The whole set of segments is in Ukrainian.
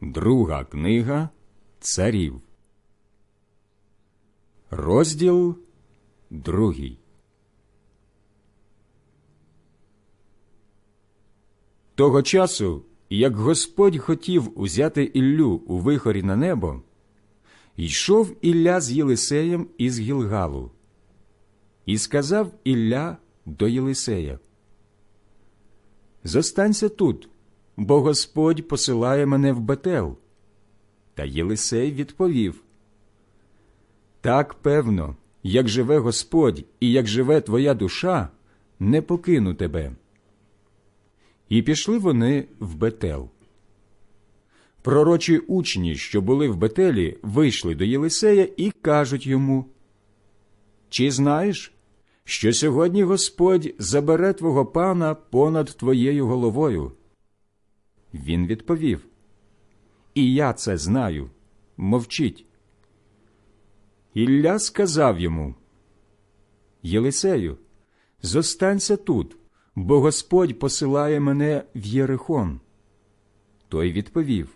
Друга книга царів. Розділ другий. Того часу, як Господь хотів узяти Іллю у вихорі на небо, йшов Ілля з Єлисеєм із Гілгалу. І сказав Ілля до Єлисея: Зостанься тут, бо Господь посилає мене в Бетел. Та Єлисей відповів: Так певно, як живе Господь і як живе твоя душа, не покину тебе. І пішли вони в Бетел. Пророчі учні, що були в Бетелі, вийшли до Єлисея і кажуть йому: Чи знаєш, що сьогодні Господь забере твого пана понад твоєю головою? Він відповів: І я це знаю. Мовчіть. Ілля сказав йому: Єлисею, зостанься тут, бо Господь посилає мене в Єрихон. Той відповів: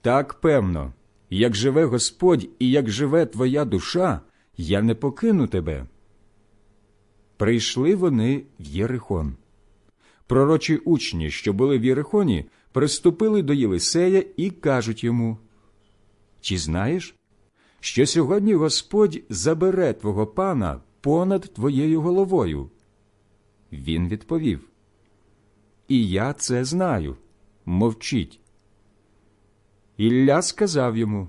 Так певно, як живе Господь і як живе твоя душа, я не покину тебе. Прийшли вони в Єрихон. Пророчі учні, що були в Єрихоні, приступили до Єлисея і кажуть йому: Чи знаєш, що сьогодні Господь забере твого пана понад твоєю головою? Він відповів: І я це знаю. Мовчіть. Ілля сказав йому: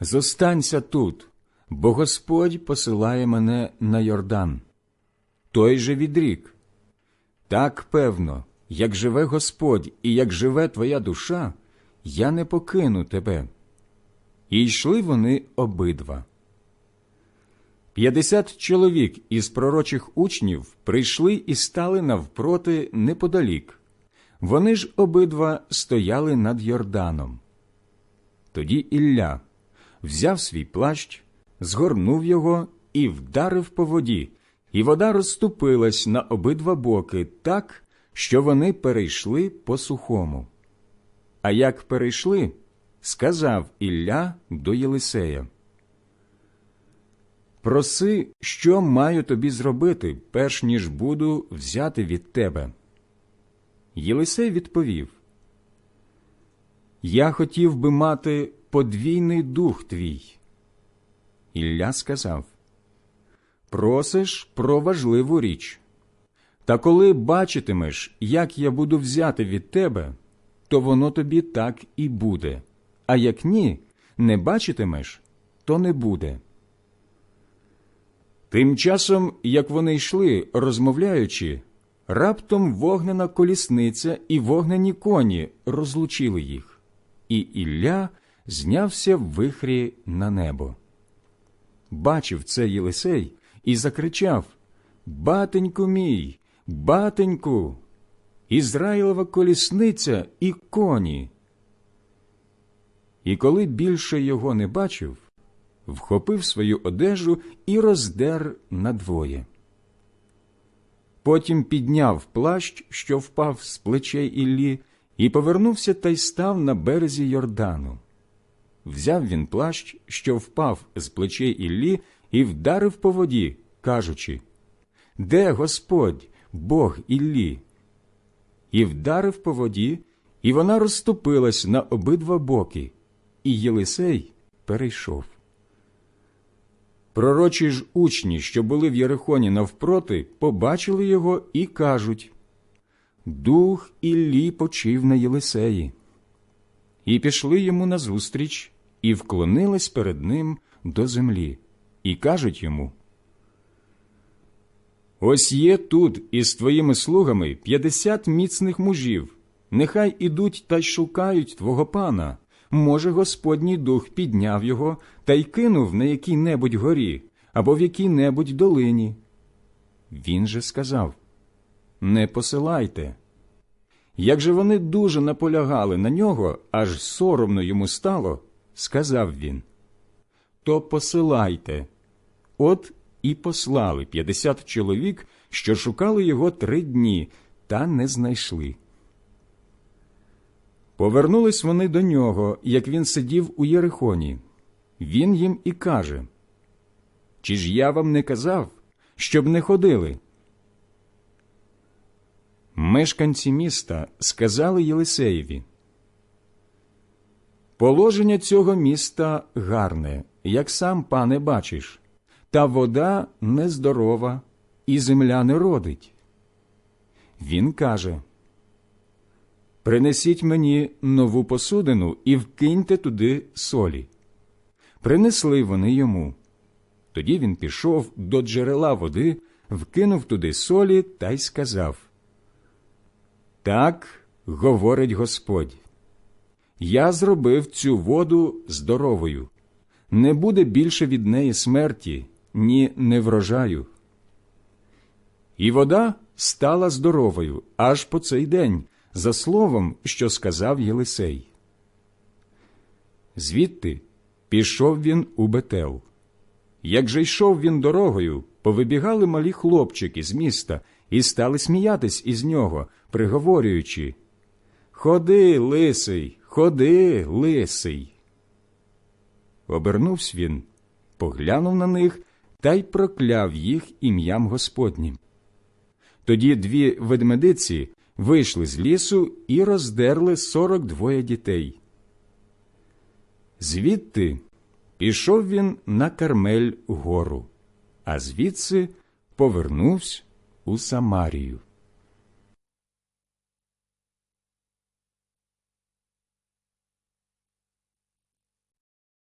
Зостанься тут, бо Господь посилає мене на Йордан. Той же відрік. Так певно, як живе Господь і як живе твоя душа, я не покину тебе. І йшли вони обидва. П'ятдесят чоловік із пророчих учнів прийшли і стали навпроти неподалік. Вони ж обидва стояли над Йорданом. Тоді Ілля взяв свій плащ, згорнув його і вдарив по воді, і вода розступилась на обидва боки так, що вони перейшли по сухому. А як перейшли, сказав Ілля до Єлисея. Проси, що маю тобі зробити, перш ніж буду взяти від тебе. Єлисей відповів: Я хотів би мати подвійний дух твій. Ілля сказав: Просиш про важливу річ. Та коли бачитимеш, як я буду взяти від тебе, то воно тобі так і буде. А як ні, не бачитимеш, то не буде. Тим часом, як вони йшли, розмовляючи, раптом вогнена колісниця і вогнені коні розлучили їх, і Ілля знявся в вихрі на небо. Бачив це Єлисей і закричав Батеньку мій, батеньку, Ізраїлова колісниця і коні. І коли більше його не бачив, вхопив свою одежу і роздер надвоє. Потім підняв плащ, що впав з плечей Іллі, і повернувся та й став на березі Йордану. Взяв він плащ, що впав з плечей Іллі, і вдарив по воді, кажучи Де Господь, Бог Іллі? І вдарив по воді, і вона розступилась на обидва боки, і Єлисей перейшов. Пророчі ж учні, що були в Єрихоні навпроти, побачили його і кажуть Дух Іллі почив на Єлисеї. І пішли йому назустріч, і вклонились перед ним до землі, і кажуть йому Ось є тут із твоїми слугами п'ятдесят міцних мужів. Нехай ідуть та й шукають твого пана. Може, Господній дух підняв його та й кинув на якій небудь горі або в якій небудь долині. Він же сказав Не посилайте. Як же вони дуже наполягали на нього, аж соромно йому стало, сказав він То посилайте. От і послали п'ятдесят чоловік, що шукали його три дні, та не знайшли. Повернулись вони до нього, як він сидів у Єрихоні. Він їм і каже Чи ж я вам не казав, щоб не ходили? Мешканці міста сказали Єлисеєві Положення цього міста гарне, як сам пане бачиш, та вода нездорова, і земля не родить. Він каже Принесіть мені нову посудину і вкиньте туди солі. Принесли вони йому. Тоді він пішов до джерела води, вкинув туди солі та й сказав Так говорить Господь. Я зробив цю воду здоровою. Не буде більше від неї смерті, ні неврожаю. І вода стала здоровою аж по цей день, за словом, що сказав Єлисей. Звідти пішов він у Бетел. Як же йшов він дорогою, повибігали малі хлопчики з міста і стали сміятись із нього, приговорюючи Ходи, лисий, ходи, лисий. Обернувся він, поглянув на них та й прокляв їх ім'ям Господнім. Тоді дві ведмедиці вийшли з лісу і роздерли сорок двоє дітей. Звідти пішов він на Кармель гору, а звідси повернувся у Самарію.